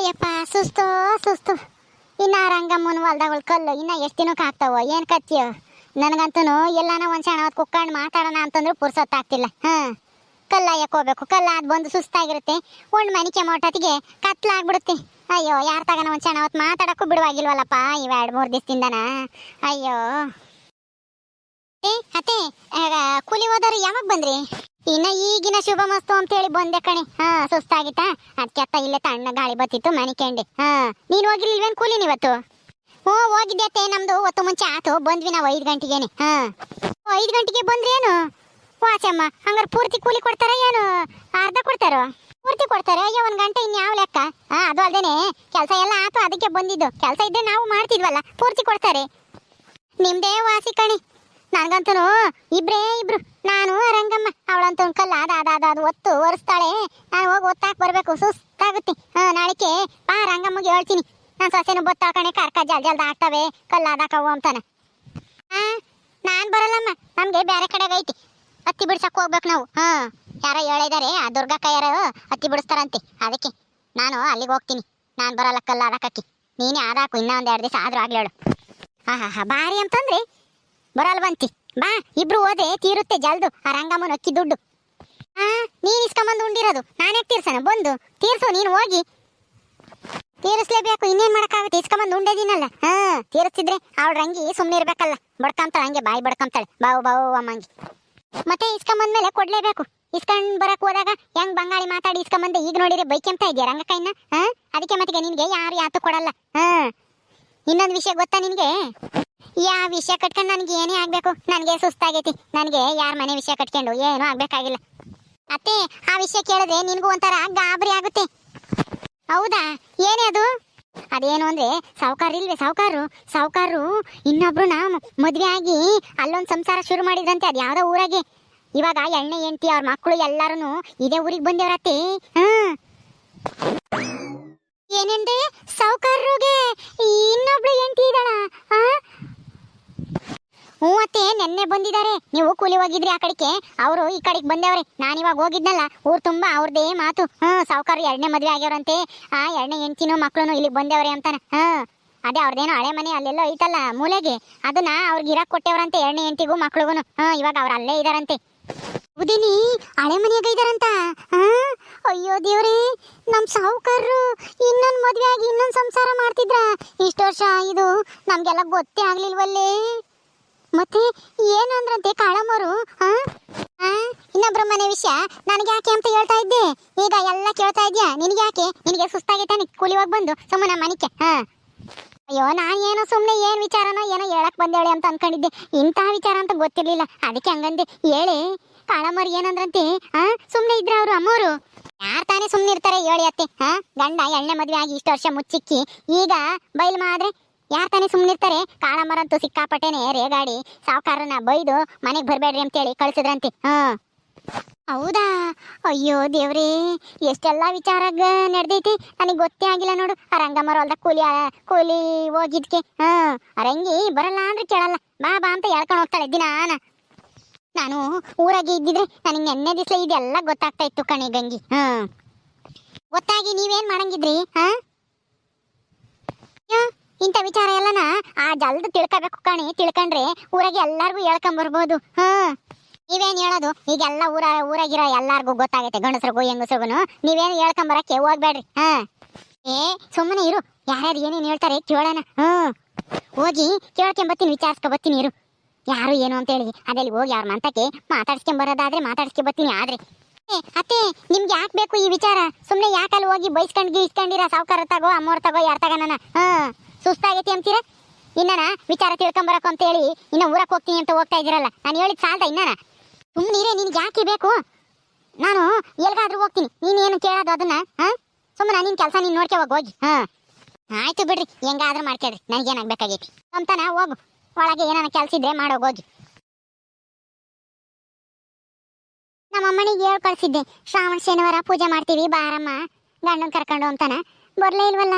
ಅಯ್ಯಪ್ಪ, ಸುಸ್ತು ಸುಸ್ತು. ಇನ್ನ ರಂಗಮ್ಮನ ಹೊಲ್ದಾಗಳು ಕಲ್ಲು, ಇನ್ನ ಎಷ್ಟು ದಿನಕ್ಕೆ ಆಗ್ತಾವ, ಏನ್ ಕತ್ತಿಯೋ ನನಗಂತೂ ಎಲ್ಲಾನ ಒಂದ್ ಸಣ್ಣ ಹೊತ್ತು ಕುಕ್ಕೊಂಡು ಮಾತಾಡೋಣ ಅಂತಂದ್ರೆ ಪುರ್ಸೊತ್ತಾಗ್ತಿಲ್ಲ ಹಾ. ಕಲ್ಲ ಹೋಗ್ಬೇಕು. ಕಲ್ಲಾದ್ ಬಂದು ಸುಸ್ತಾಗಿರುತ್ತೆ. ಒಂದು ಮನಿಕೆ ಮೋಟತಿಗೆ ಕತ್ಲಾಗ್ಬಿಡುತ್ತೆ ಅಯ್ಯೋ, ಯಾರ ತಗನ ಒಂದ್ ಸಣ್ಣ ಹೊತ್ತು ಮಾತಾಡಕ್ಕೂ ಬಿಡುವಾಗಿಲ್ವಲ್ಲಪ್ಪ ಇವ ಎರಡು ಮೂರು ದಿವಸದಿಂದನ ಅಯ್ಯೋ. ಏ, ಅತ್ತೆ ಕೂಲಿ ಹೋದವ್ರು ಯಾವಾಗ ಬಂದ್ರಿ? ಇನ್ನ ಈಗಿನ ಶುಭ ಮಸ್ತು ಅಂತ ಹೇಳಿ ಬಂದೆ ಕಣೆ. ಹಾ ಸುಸ್ತಾಗಿತ್ತಾ? ಅದಕ್ಕೆ ಅತ್ತ ಇಲ್ಲೇ ತಣ್ಣ ಗಾಳಿ ಬತ್ತಿತ್ತು ಮನಿಕೆಂಡೆ ಹಾ ನೀನ್ ಹೋಗಿರ್ಲಿಲ್ವೇನ್ ಕೂಲಿ ಇವತ್ತು ಹ್ಞೂ ಹೋಗಿದ್ದೆ ಅತ್ತೆ ನಮ್ದು ಒತ್ತು ಮುಂಚೆ ಆತು ಬಂದ್ವಿ ನಾವು ಐದು ಗಂಟೆಗೇನೆ. ಹಾ. ಓ, ಐದು ಗಂಟೆಗೆ ಬಂದ್ರಿ ಏನು? ವಾಚಮ್ಮ ಹಂಗಾರೆ ಪೂರ್ತಿ ಕೂಲಿ ಕೊಡ್ತಾರ ಏನು? ಅರ್ಧ ಕೊಡ್ತಾರೋ? ಪೂರ್ತಿ ಕೊಡ್ತಾರೆ? ಅಯ್ಯೋ ಒಂದ್ ಗಂಟೆ ಇನ್ಯಾವ ಲೆಕ್ಕ? ಹಾ ಅದು ಅಲ್ದೇನೆ ಕೆಲಸ ಎಲ್ಲ ಆತು ಅದಕ್ಕೆ ಬಂದಿದ್ದು. ಕೆಲಸ ಇದ್ದೆ ನಾವು ಮಾಡ್ತಿದ್ವಲ್ಲ ಪೂರ್ತಿ ಕೊಡ್ತಾರೆ. ನಿಮ್ದೇ ವಾಸಿ ಕಣಿ. ನನ್ಗಂತೂ ಇಬ್ರೇ ಇಬ್ರು. ನಾನು ರಂಗಮ್ಮ ಅವಳಂತ ಕಲ್ಲ ಅದ ಅದ ಅದ ಒತ್ತು ಒರೆಸ್ತಾಳೆ. ನಾನು ಹೋಗಿ ಒತ್ತಾಕ್ ಬರ್ಬೇಕು. ಸುಸ್ತಾಗುತ್ತೆ. ಹಾ ಬಾ, ರಂಗಮ್ಮಗೆ ಹೇಳ್ತೀನಿ. ನಾನು ಸೊಸೆನು ಬೊತ್ತ ಕಣೆ. ಕರ್ಕ ಜಲ್ ಜಲ್ದ ಆಗ್ತವೆ. ಕಲ್ಲ ಅದಾಕವು ಅಂತಾನ. ಹಾ, ನಾನ್ ಬರಲ್ಲಮ್ಮ. ನಮ್ಗೆ ಬೇರೆ ಕಡೆಗೆ ಐತಿ ಹತ್ತಿ ಬಿಡ್ಸಕ್ ಹೋಗ್ಬೇಕು ನಾವು. ಹಾ, ಯಾರೋ ಹೇಳಿದಾರೆ. ಆ ದುರ್ಗಕ್ಕ ಯಾರೋ ಹತ್ತಿ ಬಿಡಿಸ್ತಾರಂತೆ. ಅದಕ್ಕೆ ನಾನು ಅಲ್ಲಿಗೆ ಹೋಗ್ತೀನಿ. ನಾನು ಬರಲ್ಲ ಕಲ್ಲ ಅದಕ್ಕಿ ನೀನೇ ಆದಾಕು ಇನ್ನೂ ಒಂದ್ ಎರಡು ದಿವಸ ಆದ್ರೂ ಆಗ್ಲೇಳು ಹಾ ಹಾ ಹಾ ಬಾರಿ ಅಂತಂದ್ರೆ ಬರಲ್ವಂತಿ ಬಾ, ಇಬ್ರು ಹೋದೆ ತೀರುತ್ತೆ ಜಲ್ದು. ಆ ರಂಗಮ್ಮನ ಅಕ್ಕಿ ದುಡ್ಡು. ಆ, ನೀನ್ ಇಸ್ಕೊಂಬಂದು ಉಂಡಿರೋದು. ನಾನೇ ತೀರ್ಸನ? ಬಂದು. ತೀರ್ಸು, ನೀನು ಹೋಗಿ. ತೀರಿಸ್ಲೇಬೇಕು. ಇನ್ನೇನ್ ಮಾಡಕ್ಕಾಗುತ್ತೆ? ಇಸ್ಕೊಂಬಂದು ಉಂಡೇದಿನಲ್ಲ. ಹಾ, ತೀರಿಸ್ತಿದ್ರೆ ಅವಳ ರಂಗಿ ಸುಮ್ನೆ ಇರ್ಬೇಕಲ್ಲ. ಬಡ್ಕಂತಾಳೆ ಹಂಗೆ ಬಾಯಿ ಬಡ್ಕಂತಾಳೆ. ಬಾವು ಬಾವು, ಅಮ್ಮಂಗಿ. ಮತ್ತೆ ಇಸ್ಕೊಂಬಂದ್ಮೇಲೆ ಕೊಡ್ಲೇಬೇಕು. ಇಸ್ಕೊಂಡ್ ಬರಕ್ ಹೋದಾಗ ಹೆಂಗ್ ಬಂಗಾಳಿ ಮಾತಾಡಿ ಇಸ್ಕೊಂಬಂದೆ? ಈಗ ನೋಡಿದ್ರೆ ಬೈಕೆಂತ ಇದೆಯಾ ರಂಗಕ್ಕೈನ ಹಾ, ಅದಕ್ಕೆ ಮತ್ತೆ ನಿನ್ಗೆ ಯಾರು ಯಾತು ಕೊಡಲ್ಲ. ಹಾ, ಇನ್ನೊಂದು ವಿಷಯ ಗೊತ್ತಾ ನಿನ್ಗೆ? ಯಾವ ವಿಷಯ ಕಟ್ಕೊಂಡು ನನಗೆ ಏನೇ ಆಗ್ಬೇಕು, ನನಗೆ ಸುಸ್ತಾಗೈತಿ. ನನಗೆ ಯಾರ ಮನೆ ವಿಷಯ ಕಟ್ಕೊಂಡು ಏನೂ ಆಗ್ಬೇಕಾಗಿಲ್ಲ. ಅತ್ತೆ, ಆ ವಿಷಯ ಕೇಳಿದ್ರೆ ನಿನಗೂ ಒಂಥರ ಗಾಬರಿ ಆಗುತ್ತೆ. ಹೌದಾ? ಏನೇ ಅದು? ಅದೇನು ಅಂದ್ರೆ, ಸಾವುಕಾರ ಇಲ್ವೇ ಸಾವುಕಾರರು ಸಾವುಕಾರರು ಇನ್ನೊಬ್ರುನ ಮದ್ವೆ ಆಗಿ ಅಲ್ಲೊಂದು ಸಂಸಾರ ಶುರು ಮಾಡಿದ್ರಂತೆ, ಅದು ಯಾವ್ದೋ ಊರಾಗೆ. ಇವಾಗ ಎಣ್ಣೆ, ಹೆಂಡತಿ, ಅವ್ರ ಮಕ್ಕಳು ಎಲ್ಲಾರು ಇದೇ ಊರಿಗೆ ಬಂದೇವ್ರತ್ತೆ ಹ್ಮ್ ಏನೆಂದ್ರೆ ಸಾವುಕಾರರಿಗೆ ಇನ್ನೊಬ್ಳು ಎಂಟಿ ಇದ್ದಾಳ? ಹ್ಞೂ ಅತ್ತೆ ನೆನ್ನೆ ಬಂದಿದ್ದಾರೆ ನೀವು ಕೂಲಿ ಹೋಗಿದ್ರಿ ಆ ಕಡೆಗೆ? ಅವರು ಈ ಕಡೆಗೆ ಬಂದವ್ರೆ. ನಾನಿವಾಗ ಹೋಗಿದ್ನಲ್ಲ, ಊರ್ ತುಂಬಾ ಅವ್ರದ್ದೇ ಮಾತು. ಹ್ಞೂ ಸಾವುಕಾರ ಎರಡನೇ ಮದುವೆ ಆಗ್ಯವ್ರಂತೆ. ಆ, ಎರಡನೇ ಹೆಂಡ್ತಿನೂ ಮಕ್ಕಳು ಇಲ್ಲಿಗೆ ಬಂದವ್ರೆ ಅಂತಾನೆ. ಹಾಂ, ಅದೇ ಅವ್ರದ್ದೇನೋ ಹಳೆ ಮನೆ ಅಲ್ಲೆಲ್ಲೋ ಐತಲ್ಲ ಮೂಲೆಗೆ. ಅದನ್ನ ಅವ್ರಿಗೆ ಇರಕ್ ಕೊಟ್ಟವ್ರಂತೆ ಎರಡನೇ ಹೆಂಡ್ತಿಗೂ ಮಕ್ಳಿಗೂ ಹಾಂ, ಇವಾಗ ಅವ್ರು ಅಲ್ಲೇ ಇದಾರಂತೆ. ಉದಿನಿ ಹಳೆ ಮನೆಯಾಗ ಇದಾರಂತ? ಅಯ್ಯೋ ದೇವ್ರಿ ನಮ್ಮ ಸಾವುಕಾರರು ಇನ್ನೊಂದು ಮದ್ವೆ ಆಗಿ ಇನ್ನೊಂದ್ ಸಂಸಾರ ಮಾಡ್ತಿದ್ರ. ಇಷ್ಟು ವರ್ಷ ಇದು ನಮಗೆಲ್ಲ ಗೊತ್ತೇ ಆಗ್ಲಿಲ್ವಲ್ಲೇ? ಮತ್ತೆ ಏನು ಅಂದ್ರಂತೆ ಕಾಳಮ್ಮರು ಇನ್ನೊಬ್ರ ಮನೆ ವಿಷಯ. ನನಗೆ ಯಾಕೆ ಅಂತ ಹೇಳ್ತಾ ಇದ್ದೆ. ಈಗ ಎಲ್ಲ ಕೇಳ್ತಾ ಇದ್ಯಾ? ನಿನಗೆ ಯಾಕೆ? ನಿನಗೆ ಸುಸ್ತಾಗೈತಾನೆ ಕೂಲಿ ಹೋಗಿ ಬಂದು ಸುಮ್ಮನೆ ಮನಿಕೆ ಹಾ? ಅಯ್ಯೋ ನಾನು ಏನೋ ಸುಮ್ಮನೆ ಏನು ವಿಚಾರನೋ ಏನೋ ಹೇಳಕ್ ಬಂದೇಳೆ ಅಂತ ಅನ್ಕೊಂಡಿದ್ದೆ. ಇಂತಹ ವಿಚಾರ ಅಂತ ಗೊತ್ತಿರಲಿಲ್ಲ. ಅದಕ್ಕೆ ಹಂಗಂದೆ, ಹೇಳಿ ಕಾಳಮ್ಮರು ಏನಂದ್ರಂತೆ ಹಾ ಸುಮ್ಮನೆ ಇದ್ರೆ ಅವರು ಅಮ್ಮೋರು ಯಾರು ತಾನೇ ಸುಮ್ಮನೆ ಇರ್ತಾರೆ ಹೇಳಿ ಅತ್ತೆ ಹಾ ಗಂಡ ಎಣ್ಣೆ ಮದುವೆ ಆಗಿ ಇಷ್ಟು ವರ್ಷ ಮುಚ್ಚಿಕ್ಕಿ, ಈಗ ಬೈಲ್ ಮಾದ್ರೆ ಯಾರು ತಾನೇ ಸುಮ್ಮನಿರ್ತಾರೆ ಕಾಳಮ್ಮರಂತೂ ಸಿಕ್ಕಾಪಟ್ಟೆನೆ ರೇಗಾಡಿ ಸಾವುಕಾರನ ಬೈದು ಮನೆಗೆ ಬರಬೇಡ್ರಿ ಅಂತೇಳಿ ಕಳಿಸಿದ್ರಂತೆ. ಹಾ. ಹೌದಾ? ಅಯ್ಯೋ ದೇವ್ರಿ, ಎಷ್ಟೆಲ್ಲ ವಿಚಾರ ನಡೆದೈತಿ? ನನಗೆ ಗೊತ್ತೇ ಆಗಿಲ್ಲ ನೋಡು. ಆ ರಂಗಮ್ಮರ ಹೊಲ್ದಾಗ ಕೂಲಿ ಕೂಲಿ ಹೋಗಿದ್ಕೆ. ಹಾ. ರಂಗಿ ಬರಲ್ಲ ಅಂದ್ರೆ ಕೇಳಲ್ಲ. ಬಾ ಬಾ ಅಂತ ಹೇಳ್ಕೊಂಡು ಹೋಗ್ತಾಳೆ ದಿನಾನ. ನಾನು ಊರಾಗಿ ಇದ್ದಿದ್ರೆ ನನಗೆ ನೆನ್ನೆ ದಿವಸ ಇದೆಲ್ಲ ಗೊತ್ತಾಗ್ತಾ ಇತ್ತು ಕಣಿ ಗಂಗಿ. ಹಾ. ಗೊತ್ತಾಗಿ ನೀವೇನ್ ಮಾಡಂಗಿದ್ರಿ? ಹಾ? ಇಂಥ ವಿಚಾರ ಎಲ್ಲನ ಆ ಜಲ್ದು ತಿಳ್ಕೊಬೇಕು ಕಣಿ, ತಿಳ್ಕೊಂಡ್ರೆ ಊರಾಗೆ ಎಲ್ಲಾರ್ಗು ಹೇಳ್ಕೊಂಬರ್ಬೋದು ಹಾ. ನೀವೇನ್ ಹೇಳೋದು? ಈಗೆಲ್ಲ ಊರ, ಊರಾಗಿರೋ ಎಲ್ಲಾರ್ಗೂ ಗೊತ್ತಾಗೈತೆ, ಗಂಡಸ್ರಿಗೂ ಹೆಂಗಸ್ರಿಗೂ ನೀವೇನು ಹೇಳ್ಕೊಂಬರಕ್ಕೆ ಹೋಗ್ಬೇಡ್ರಿ. ಹಾ. ಏ, ಸುಮ್ಮನೆ ಇರು. ಯಾರ್ಯಾರು ಏನೇನು ಹೇಳ್ತಾರೆ ಕೇಳೋಣ. ಹ್ಮ್ ಹೋಗಿ ಕೇಳ್ಕೊಂಬತ್ತೀನಿ, ವಿಚಾರಿಸ್ಕೊಬತ್ತೀನಿ ಇರು. ಯಾರು ಏನು ಅಂತ ಹೇಳಿ ಅದಲ್ಲಿ ಹೋಗಿ ಅವ್ರ ಮಂತಕ್ಕೆ ಮಾತಾಡ್ಸ್ಕೊಂಬರೋದಾದ್ರೆ ಮಾತಾಡ್ಸ್ಕೊಬತ್ತೀನಿ ಆದ್ರೆ. ಅತ್ತೆ, ನಿಮ್ಗೆ ಯಾಕೆ ಬೇಕು ಈ ವಿಚಾರ? ಸುಮ್ಮನೆ ಯಾಕಲ್ಲಿ ಹೋಗಿ ಬೈಸ್ಕೊಂಡು ಗೀಸ್ಕೊಂಡಿರ? ಸಾವುಕಾರ ತಗೋ ಅಮ್ಮೋರ್ ತಗೋ, ಯಾರ ತಗೋಣ ನನ್ನ? ಹಾ. ಸುಸ್ತಾಗೈತಿ ಅಂತೀರ? ಇನ್ನನ, ವಿಚಾರ ತಿಳ್ಕೊಂಬರಕ್ ಅಂತ ಹೇಳಿ ಇನ್ನ ಊರಕ್ಕೆ ಹೋಗ್ತೀನಿ ಅಂತ ಹೋಗ್ತಾ ಇದ್ದೀರಲ್ಲ. ನಾನು ಹೇಳಿದ್ ಸಾಲ್ದ ಇನ್ನನ? ಸುಮ್ಮನಿರೇ ನಿನ್ಗೆ ಯಾಕೆ ಬೇಕು? ನಾನು ಎಲ್ಗಾದ್ರೂ ಹೋಗ್ತೀನಿ. ನೀನೇನು ಕೇಳೋದು ಅದನ್ನ, ಹಾ? ಸುಮ್ಮನೆ ನಿನ್ ಕೆಲಸ ನೀನ್ ನೋಡ್ಕೆ ಹೋಗಿ ಹಾ. ಆಯ್ತು ಬಿಡ್ರಿ, ಹೆಂಗಾದ್ರೂ ಮಾಡ್ಕೊಳ್ರಿ. ನನಗೇನಾಗ್ಬೇಕಾಗೈತಿ? ಅಂತನ ಹೋಗು. ಒಳಗೆ ಏನಾನ ಕೆಲ್ಸ ಇದ್ರೆ ಮಾಡೋ, ಹೋಗಿ ನಮ್ಮ ಅಮ್ಮನಿಗೆ ಹೇಳ್ ಕಳ್ಸಿದ್ದೆ. ಶ್ರಾವಣ, ಶನಿವಾರ ಪೂಜೆ ಮಾಡ್ತೀವಿ, ಬಾರಮ್ಮ. ಗಂಡನ್ ಕರ್ಕೊಂಡು ಅಂತಾನ ಬರ್ಲೇ ಇಲ್ವಲ್ಲ?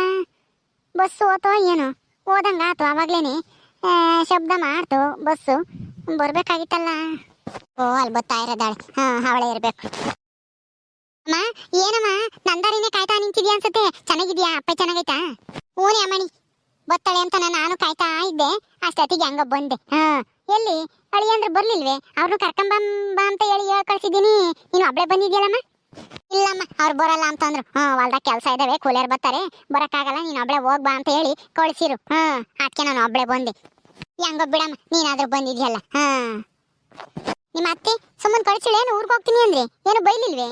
ಬಸ್ಸು ಅಥವಾ ಏನು? ಹೋದಂಗ ಆತು ಅವಾಗ್ಲೇನೆ ಶಬ್ದ ಮಾಡ್ತು, ಬಸ್ಸು. ಬರ್ಬೇಕಾಗಿತ್ತಲ್ಲ? ಓ, ಅಲ್ಲಿ ಬತ್ತಾ ಇರೋದಾಳೆ ಹಾ, ಅವಳೆ ಇರ್ಬೇಕು. ಅಮ್ಮ, ಏನಮ್ಮ? ನಂದಾರಿನೇ ಕಾಯ್ತಾ ನಿಂತಿದ್ಯಾ ಅನ್ಸುತ್ತೆ? ಚೆನ್ನಾಗಿದ್ಯಾ? ಅಪ್ಪ ಚೆನ್ನಾಗೈತಾ? ಊನೇ ಅಮ್ಮಣಿ. ಬತ್ತಾಳೆ ಅಂತ ನಾನು ಕಾಯ್ತಾ ಇದ್ದೆ. ಅಷ್ಟೊತ್ತಿಗೆ ಹಂಗ ಬಂದೆ. ಹಾ. ಎಲ್ಲಿ? ಅಳಿ ಅಂದ್ರೆ ಬರ್ಲಿಲ್ವೇ? ಅವ್ರನ್ನ ಕರ್ಕೊಂಬಂಬ ಅಂತ ಹೇಳಿ ಹೇಳ್ ಕಳ್ಸಿದ್ದೀನಿ. ನೀನು ಒಬ್ಳೆ ಬಂದಿದ್ಯಲ್ಲಮ್ಮ? ಇಲ್ಲಮ್ಮ, ಅವ್ರು ಬರಲ್ಲ ಅಂತಂದ್ರು. ಹ್ಞೂ ಹೊಲ್ದಾಗ ಕೆಲಸ ಇದಾವೆ, ಕೂಲಿಯರ್ ಬರ್ತಾರೆ. ಬರಕ್ಕಾಗಲ್ಲ, ನೀನು ಒಬ್ಳೆ ಹೋಗ್ಬಾ ಅಂತ ಹೇಳಿ ಕಳಿಸಿರು. ಹ್ಮ್ ಅದಕ್ಕೆ ನಾನು ಒಬ್ಳೆ ಬಂದೆ. ಹೆಂಗೋ ಬಿಡಮ್ಮ, ನೀನಾದ್ರೂ ಬಂದಿದ್ಯಲ್ಲ. ಹಾ ನಿಮ್ಮ ಅತ್ತೆ, ಸುಮ್ಮನೆ ಏನು ಊರ್ಗ್ ಹೋಗ್ತೀನಿ ಅಂದ್ರೆ? ಏನು ಬೈಲಿಲ್ವೇ?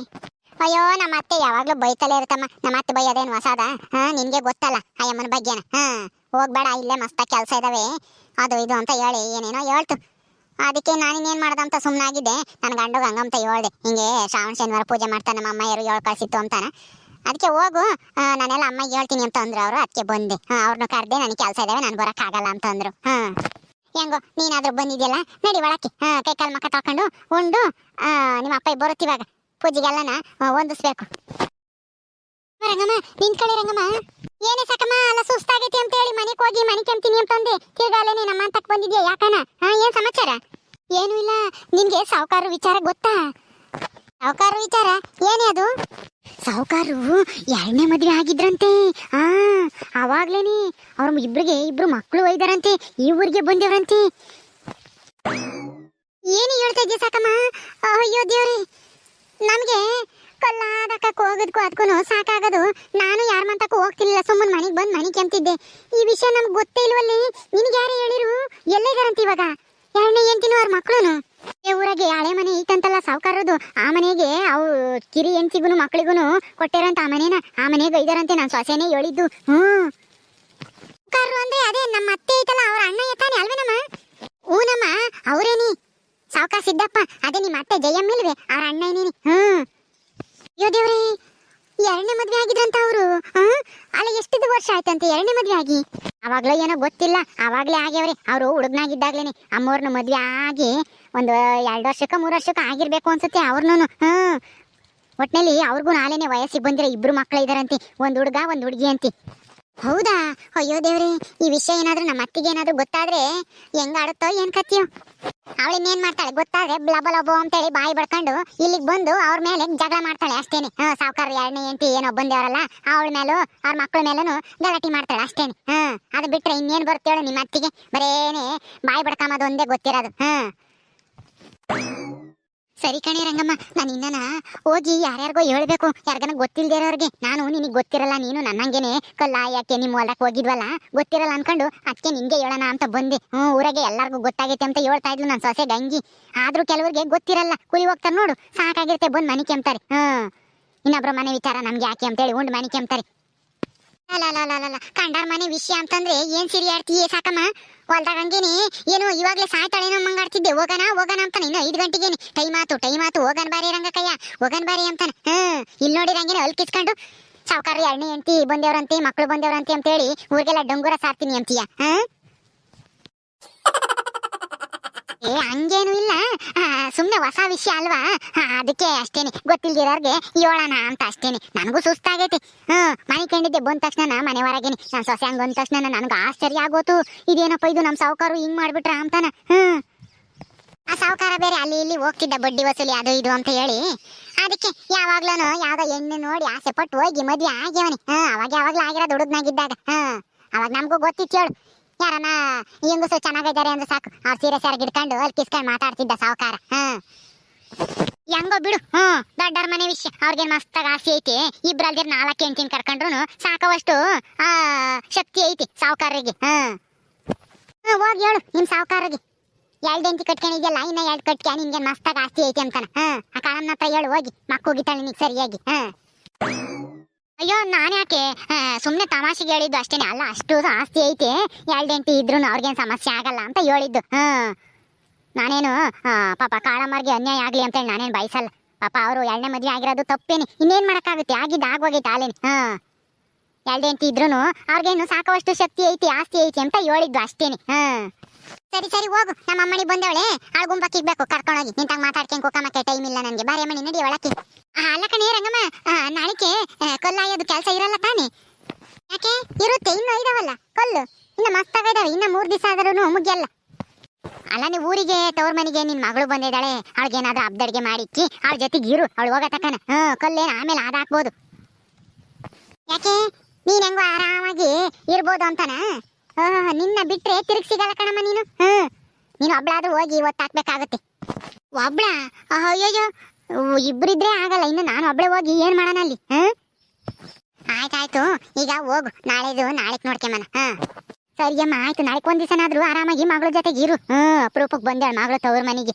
ಅಯ್ಯೋ, ನಮ್ಮ ಅತ್ತೆ ಯಾವಾಗ್ಲೂ ಬೈತಲೇ ಇರುತ್ತಮ್ಮ. ನಮ್ಮ ಅತ್ತೆ ಬೈಯೋದೇನು ಹೊಸದ? ಹಾ ನಿನ್ಗೆ ಗೊತ್ತಲ್ಲ, ಅಯ್ಯಮ್ಮನ ಬಗ್ಗೆನ. ಹಾ ಹೋಗ್ಬೇಡ ಇಲ್ಲೇ ಮಸ್ತ ಕೆಲಸ ಇದಾವೆ. ಅದು ಇದು ಅಂತ ಹೇಳಿ, ಏನೇನೋ ಹೇಳ್ತು. ಅದಕ್ಕೆ ನಾನಿನ್ನೇನು ಮಾಡ್ದೆ ಅಂತ ಸುಮ್ಮನಾಗಿದ್ದೆ ನನ್ನ ಗಂಡು ಹಂಗಂತ ಹೇಳ್ದೆ. ಹಿಂಗೆ ಶ್ರಾವಣ, ಶನಿವಾರ ಪೂಜೆ ಮಾಡ್ತಾನೆ ನಮ್ಮ ಅಮ್ಮ ಯಾರು ಕಳ್ಸಿತ್ತು ಅಂತಾನ. ಅದಕ್ಕೆ ಹೋಗು. ನಾನೆಲ್ಲ ಅಮ್ಮಗೆ ಹೇಳ್ತೀನಿ ಅಂತ ಅಂದ್ರು ಅವರು. ಅದಕ್ಕೆ ಬಂದೆ. ಅವ್ರನ್ನ ಕರೆದೆ, ನನಗೆ ಕೆಲಸ ಇದಾವೆ ನಾನು ಬರೋಕ್ಕಾಗಲ್ಲ ಅಂತ ಅಂದ್ರು. ಹಾಂ. ಹೆಂಗೋ, ನೀನಾದ್ರೂ ಬಂದಿದ್ಯಲ್ಲ? ನಡಿ ಒಳಕ್ಕೆ. ಹಾಂ, ಕೈ ಕಾಲು ಮಕ್ಕ ತಕೊಂಡು ಉಂಡು. ನಿಮ್ಮ ಅಪ್ಪ ಬರುತ್ತಿವಾಗ ಪೂಜೆಗೆಲ್ಲನ ಹೊಂದಿಸ್ಬೇಕು. ರಂಗಮ್ಮ, ನಿಂತ್ಕೊಳ್ಳಿ ರಂಗಮ್ಮ. ಏನೇ ಸಕಮ್ಮ, ಅಲ್ಲ ಸುಸ್ತಾಗೈತಿ ಅಂತ ಹೇಳಿ ಮನೆಗೆ ಹೋಗಿ ಮನೆ ಕೆಮ್ತೀನಿ ಅಂತಂದೆ ತಿರ್ಗಾಲೇನೆ ನಮ್ಮ ಅಂತಕ್ಕೆ ಬಂದಿದ್ಯಾ ಯಾಕನ ಹಾ, ಏನ್ ಸಮಾಚಾರ? ಏನು ಇಲ್ಲ. ನಿನ್ಗೆ ಸಾವುಕಾರ ವಿಚಾರ ಗೊತ್ತಾ? ಸಾವುಕಾರ ವಿಚಾರ? ಏನೇ ಅದು? ಸಾವುಕಾರು ಎರಡನೇ ಮದುವೆ ಆಗಿದ್ರಂತೆ. ಆ ಅವಾಗ್ಲೇನೆ ಅವ್ರ ಇಬ್ರಿಗೆ ಇಬ್ರು ಮಕ್ಕಳು ಒಯ್ದಾರಂತೆ, ಈ ಊರಿಗೆ ಬಂದೇವ್ರಂತೆ. ಏನು ಹೇಳ್ತಾ ಇದ್ದೀಯ ಸಾಕಮ್ಮ? ಅಯ್ಯೋ ದೇವ್ರಿ. ನಮಗೆ ಕಲ್ಲಾದಕ್ಕೂ ಹೋಗೋದಕ್ಕೂ ಅದಕ್ಕೂ ಸಾಕಾಗೋದು. ನಾನು ಯಾರ ಮಂತಕ್ಕೂ ಹೋಗ್ತಿರ್ಲಿಲ್ಲ. ಸುಮ್ಮನೆ ಮನೆಗೆ ಬಂದು ಮನೆ ಕೆಂತಿದ್ದೆ ಈ ವಿಷಯ ನಮ್ಗೆ ಗೊತ್ತೇ ಇಲ್ವಲ್ಲಿ? ನಿನ್ಗೆ ಯಾರು ಹೇಳಿರು? ಎಲ್ಲಿದಾರಂತ ಇವಾಗ? ಎರಡನೇ ಹೆಂಡತಿನೂ ಅವ್ರ ಮಕ್ಕಳು ಊರಾಗೆ ಹಳೆ ಮನೆ ಐತಂತಲ್ಲ ಸಾವುಕಾರದು ಆ ಮನೆಗೆ ಅವು ಕಿರಿ ಹೆಂಡತಿಗೂ ಮಕ್ಳಿಗೂ ಕೊಟ್ಟಿರಂತ ಆ ಮನೇನ, ಆ ಮನೆಗೆ ಐದಾರಂತೆ ನಾನು ಸೊಸೆನೆ ಹೇಳಿದ್ದು. ಹ್ಮ್ ಸಾವುಕಾರರು ಅಂದ್ರೆ ಅದೇ ನಮ್ಮ ಅತ್ತೆ ಐತಲ್ಲ, ಅವ್ರ ಅಣ್ಣ ಎತ್ತಾನೆ ಅಲ್ವೇನಮ್ಮ ನಮ್ಮ? ಅವರೇನಿ ಸಾವುಕಾರ ಸಿದ್ದಪ್ಪ, ಅದೇ ನಿಮ್ಮ ಅತ್ತೆ ಜಯಮ್ಮ ಇಲ್ವೇ, ಅವ್ರ ಅಣ್ಣ ಏನೇನಿ ಹ್ಮ್ ಅಯ್ಯೋ ದೇವ್ರಿ ಎರಡನೇ ಮದುವೆ ಆಗಿದ್ರಂತ ಅವರು. ಅಲ್ಲ ಎಷ್ಟು ವರ್ಷ ಆಯ್ತಂತೆ? ಎರಡನೇ ಮದ್ವೆ ಆಗಿ. ಅವಾಗ್ಲೇ ಏನೋ ಗೊತ್ತಿಲ್ಲ. ಅವಾಗ್ಲೇ ಆಗ್ಯಾವ್ರಿ. ಅವರು ಹುಡುಗನಾಗಿದ್ದಾಗ್ಲೇನೆ. ಅಮ್ಮವ್ರನ್ನ ಮದ್ವೆ ಆಗಿ ಒಂದು ಎರಡು ವರ್ಷಕ್ಕ ಮೂರು ವರ್ಷಕ್ಕ ಆಗಿರ್ಬೇಕು ಅನ್ಸುತ್ತೆ ಅವ್ರನ್ನೂ. ಹ್ಮ್. ಒಟ್ನಲ್ಲಿ ಅವ್ರಿಗೂ ನಾಳೆನೆ ವಯಸ್ಸಿಗೆ ಬಂದಿರೋ ಇಬ್ರು ಮಕ್ಕಳು ಇದಾರಂತೆ. ಒಂದ್ ಹುಡುಗ, ಒಂದ್ ಹುಡುಗಿ ಅಂತಿ. ಹೌದಾ? ಅಯ್ಯೋ ದೇವ್ರಿ, ಈ ವಿಷಯ ಏನಾದ್ರೂ ನಮ್ಮ ಅತ್ತಿಗೆ ಏನಾದ್ರೂ ಗೊತ್ತಾದ್ರೆ ಹೆಂಗ್ ಆಡುತ್ತೋ ಏನ್ ಕತ್ತಿಯೋ. ಅವಳಿನ್ನೇನ್ ಮಾಡ್ತಾಳೆ ಗೊತ್ತಾದ್ರೆ ಬ್ಲಬ ಲಬೋ ಅಂತೇಳಿ ಬಾಯಿ ಬಡ್ಕೊಂಡು ಇಲ್ಲಿಗೆ ಬಂದು ಅವ್ರ ಮೇಲೆ ಜಗಳ ಮಾಡ್ತಾಳೆ ಅಷ್ಟೇನೆ. ಹಾ ಸಾವುಕಾರ ಎರಡನೇ ಎಂಟಿ ಏನೋ ಬಂದೇವರಲ್ಲ ಅವಳ ಮೇಲೂ, ಅವ್ರ ಮಕ್ಕಳ ಮೇಲೂ ಗಲಾಟೆ ಮಾಡ್ತಾಳೆ ಅಷ್ಟೇನೆ. ಹಾ, ಅದು ಬಿಟ್ರೆ ಇನ್ನೇನ್ ಬರ್ತೇಳು ನಿಮ್ಮ ಅತ್ತಿಗೆ. ಬರೇನೆ ಬಾಯಿ ಬಡ್ಕೊಂಬದು ಒಂದೇ ಗೊತ್ತಿರೋದು. ಹಾ. ಸರಿ ಕಣೆ ರಂಗಮ್ಮ, ನಾನು ಇನ್ನನ ಹೋಗಿ ಯಾರ್ಯಾರಿಗೋ ಹೇಳ್ಬೇಕು. ಯಾರಿಗನ ಗೊತ್ತಿಲ್ಲದೆ ಇರೋರಿಗೆ. ನಾನು ನಿನಗೆ ಗೊತ್ತಿರಲ್ಲ, ನೀನು ನನ್ನಂಗೆನೆ ಕಲ್ಲ ಯಾಕೆ ನಿಮ್ಮ ಹೊಲಕ್ಕೆ ಹೋಗಿದ್ವಲ್ಲ? ಗೊತ್ತಿರಲ್ಲ ಅನ್ಕೊಂಡು ಅದಕ್ಕೆ ನಿಂಗೆ ಹೇಳೋಣ ಅಂತ ಬಂದೆ. ಹ್ಞೂ, ಊರಾಗೆ ಎಲ್ಲರಿಗೂ ಗೊತ್ತಾಗೈತೆ ಅಂತ ಹೇಳ್ತಾ ಇದ್ಲು ನನ್ನ ಸೊಸೆ ಗಂಗಿ. ಆದರೂ ಕೆಲವ್ರಿಗೆ ಗೊತ್ತಿರಲ್ಲ. ಕುರಿ ಹೋಗ್ತಾರೆ ನೋಡು, ಸಾಕಾಗಿರುತ್ತೆ ಬಂದು ಮನೆ ಕೆಮ್ತಾರೆ. ಹ್ಞೂ. ಇನ್ನೊಬ್ರ ಮನೆ ವಿಚಾರ ನಮ್ಗೆ ಯಾಕೆ ಅಂತೇಳಿ ಉಂಡು ಮನೆ ಕೆಮ್ತಾರೆ. ಅಲ್ಲ ಮನೆ ವಿಷಯ ಅಂತಂದ್ರೆ ಏನ್ ಸಿರಿ ಆಡ್ತೀಯ ಸಾಕಮ್ಮ? ಹೊಲ್ದಾಗ ಹಂಗೇನಿ, ಏನು ಇವಾಗ್ಲೇ ಸಾಯ್ತಾಳೇನೋ ಮಂಗಾಡ್ತಿದ್ದೆ ಹೋಗಣ ಹೋಗಣ ಅಂತಾನೆ, ಇನ್ನು ಐದು ಗಂಟೆಗೇನಿ. ಟೈಮ್ ಆತು ಟೈಮ್ ಆತು ಹೋಗನ್ ಬಾರಿ ರಂಗಕ್ಕಯ್ಯ ಹೋಗನ್ ಬಾರಿ ಅಂತಾನೆ. ಹ್ಮ್ ಇಲ್ಲಿ ನೋಡಿರಂಗೇನೆ ಅಲ್ಲಿ ಕಿಸ್ಕೊಂಡು ಸಾವುಕಾರ ಎಣ್ಣೆ ಎಂಟಿ ಬಂದೇವ್ರಂತೆ, ಮಕ್ಳು ಬಂದೇವ್ರಂತೆ ಅಂತೇಳಿ ಊರಿಗೆಲ್ಲ ಡಂಗೂರ ಸಾರ್ತೀನಿ ಅಂತೀಯ ಹ್ಮ್ ಏ, ಹಂಗೇನು ಇಲ್ಲ. ಸುಮ್ಮನೆ ಹೊಸ ವಿಷಯ ಅಲ್ವಾ? ಅದಕ್ಕೆ ಅಷ್ಟೇನೆ. ಗೊತ್ತಿಲ್ದಿರೋರ್ಗೆ ಹೇಳೋಣ ಅಂತ ಅಷ್ಟೇನೆ. ನನಗೂ ಸುಸ್ತಾಗೈತೆ. ಹ್ಮ್ ಮನೆ ಕಂಡಿದ್ದೆ ಬಂದ ತಕ್ಷಣ ಮನೆ ಹೊರಗೇನೆ. ನಾನು ಸೊಸೆ ಹಂಗೆ ಬಂದ ತಕ್ಷಣ ನನಗೆ ಆಶ್ಚರ್ಯ ಆಗೋತು. ಇದೇನಪ್ಪ ಇದು ನಮ್ಮ ಸಾವುಕಾರು ಹಿಂಗೆ ಮಾಡಿಬಿಟ್ರ ಅಂತಾನ? ಹ್ಮ್ ಆ ಸಾವುಕಾರ ಬೇರೆ ಅಲ್ಲಿ ಇಲ್ಲಿ ಹೋಗ್ತಿದ್ದ ಬಡ್ಡಿ ವಸೂಲಿ ಅದು ಇದು ಅಂತ ಹೇಳಿ. ಅದಕ್ಕೆ ಯಾವಾಗ್ಲೂ ಯಾವ್ದೋ ಎಣ್ಣೆ ನೋಡಿ ಆಸೆ ಪಟ್ಟು ಹೋಗಿ ಮದ್ವೆ ಆಗ್ಯವನಿ. ಹಾ ಅವಾಗ ಯಾವಾಗ್ಲೂ ಆಗಿರೋದು ಹುಡುಗನಾಗಿದ್ದಾಗ ಹಾ ಅವಾಗ ನಮಗೂ ಗೊತ್ತಿತ್ತು ಹೇಳು. ಯಾರನ್ನ ಹೆಂಗಸು ಚೆನ್ನಾಗಿದ್ದಾರೆ ಅಂದ್ರೆ ಸಾಕು. ಅವ್ರ ಸೀರಿಯಸ್ ಯಾರು ಗಿಡ್ಕೊಂಡು ಅಲ್ಲಿ ಕಿಸ್ಕೊಂಡು ಮಾತಾಡ್ತಿದ್ದ ಸಾವುಕಾರ. ಹಾ ಹೆಂಗೋ ಬಿಡು. ಹ್ಮ್. ದೊಡ್ಡರ ಮನೆ ವಿಷಯ. ಅವ್ರಿಗೆ ಮಸ್ತಾಗ ಆಸೆ ಐತಿ. ಇಬ್ರಲ್ದಿರ್ ನಾಲ್ಕು ಎಂಟಿನ್ ಕರ್ಕೊಂಡ್ರು ಸಾಕವಷ್ಟು ಆ ಶಕ್ತಿ ಐತಿ ಸಾವುಕಾರರಿಗೆ. ಹ್ಮ್. ಹ್ಮ್, ಹೋಗಿ ಹೇಳು ನಿಮ್ ಸಾವುಕಾರರಿಗೆ. ಎರಡು ಹೆಂಡತಿ ಕಟ್ಕೊಂಡಿದ್ಯಲ್ಲ ಇನ್ನ ಎರಡು ಕಟ್ಕ ನಿನ್ಗೆ ಮಸ್ತಾಗ ಆಸ್ತಿ ಐತಿ ಅಂತಾನ. ಹ್ಮ್. ಆ ಕಾಳಮ್ಮನ ಹತ್ರ ಹೇಳು ಹೋಗಿ ಮಕ್ಕೋಗಿತಾಳೆ ನಿನಗೆ ಸರಿಯಾಗಿ. ಹ್ಮ್. ಅಯ್ಯೋ, ನಾನು ಯಾಕೆ? ಸುಮ್ಮನೆ ತಮಾಷೆಗೆ ಹೇಳಿದ್ದು ಅಷ್ಟೇನೆ. ಅಲ್ಲ, ಅಷ್ಟು ಆಸ್ತಿ ಐತೆ. ಎರಡೆಂಟಿ ಇದ್ರು ಅವ್ರಿಗೇನು ಸಮಸ್ಯೆ ಆಗಲ್ಲ ಅಂತ ಹೇಳಿದ್ದು. ಹಾಂ. ನಾನೇನು ಪಾಪ ಕಾಳಮ್ಮರಿಗೆ ಅನ್ಯಾಯ ಆಗಲಿ ಅಂತೇಳಿ ನಾನೇನು ಬಯಸಲ್ಲ. ಪಾಪ ಅವರು ಎರಡನೇ ಮದುವೆ ಆಗಿರೋದು ತಪ್ಪೇನೆ. ಇನ್ನೇನು ಮಾಡೋಕ್ಕಾಗುತ್ತೆ? ಆಗಿದ್ದು ಆಗೋಗೈತೆ ಆಲೇನು ಹಾಂ. ಎರಡು ಹೆಂಡತಿ ಇದ್ರು ಅವ್ರಿಗೇನು ಸಾಕುವಷ್ಟು ಶಕ್ತಿ ಐತಿ, ಆಸ್ತಿ ಐತಿ ಅಂತ ಹೇಳಿದ್ದು ಅಷ್ಟೇನೆ. ಹಾ. ಸರಿ ಸರಿ ಹೋಗು. ನಮ್ಮ ಅಮ್ಮನಿ ಬಂದವಳೆ. ಆಳ್ ಬೇಕು ಕರ್ಕೊಂಡೋಗಿ. ನಿಂತಾಗ ಮಾತಾಡ್ಕೊಂಡು ಕುಕ್ಕಮಕ್ಕೆ ಟೈಮ್ ಇಲ್ಲ ನನಗೆ. ಬಾರಿ ಅಮ್ಮನಿ ನಡಿ ಒಳಕ್ಕೆ. ಅಲ್ಲ ಕಣೆ ರಂಗಮ್ಮ. ಆ, ಕೊಲ್ಲಾಯೋದು ಕೆಲಸ ಇರಲ್ಲ ತಾನೇ? ಯಾಕೆ? ಇರುತ್ತೆ. ಇನ್ನು ಇದಾವಲ್ಲ ಕಲ್ಲು. ಇನ್ನು ಮಸ್ತಾಗಿದಾವೆ ಇನ್ನು ಮೂರು ದಿವಸ ಆದ್ರೂ ಮುಗಿಯಲ್ಲ. ಅಲ್ಲ ನೀವು ಊರಿಗೆ ತವ್ರ ಮನೆಗೆ ನಿನ್ನ ಮಗಳು ಬಂದಿದ್ದಾಳೆ. ಅವಳಿಗೇನಾದ್ರೂ ಹಬ್ದಡ್ಗೆ ಮಾಡಿಕ್ಕಿ ಅವಳ ಜೊತೆಗೆ ಇರು. ಅವಳು ಹೋಗ ತಕ್ಕನ ಹ್ಞೂ ಕಲ್ಲೇನು ಆಮೇಲೆ ಅದಾಕ್ಬೋದು ಯಾಕೆ? ನೀನು ಹೆಂಗೋ ಆರಾಮಾಗಿ ಇರ್ಬೋದು ಅಂತಾನ? ಆ, ನಿನ್ನ ಬಿಟ್ರೆ ತಿರುಗ್ ಸಿಗಲ್ಲ ಕಣಮ್ಮ ನೀನು. ಹ್ಮ್ ನೀನು ಒಬ್ಳಾದ್ರೂ ಹೋಗಿ ಇವತ್ತು ಹಾಕ್ಬೇಕಾಗತ್ತೆ. ಒಬ್ಳ? ಅಯ್ಯಯ್ಯೋ ಇಬ್ರಿದ್ರೆ ಆಗಲ್ಲ ಇನ್ನು ನಾನು ಒಬ್ಳೆ ಹೋಗಿ ಏನ್ ಮಾಡೋಣ ಅಲ್ಲಿ? ಹ್ಮ್ ಆಯ್ತಾಯ್ತು ಈಗ ಹೋಗು ನಾಳೆದು ನಾಳೆಕ್ ನೋಡ್ಕೊಂಬನ ಹಾ. ಸರಿ ಅಮ್ಮ ಆಯ್ತು ನಾಳೆ ಒಂದ್ ದಿವಸನಾದ್ರೂ ಆರಾಮಾಗಿ ಮಗಳ ಜೊತೆಗೆ ಇರು. ಹ್ಮ್ ಅಪರೂಪಕ್ಕೆ ಬಂದೇಳು ಮಗಳು ತವ್ರ ಮನೆಗೆ.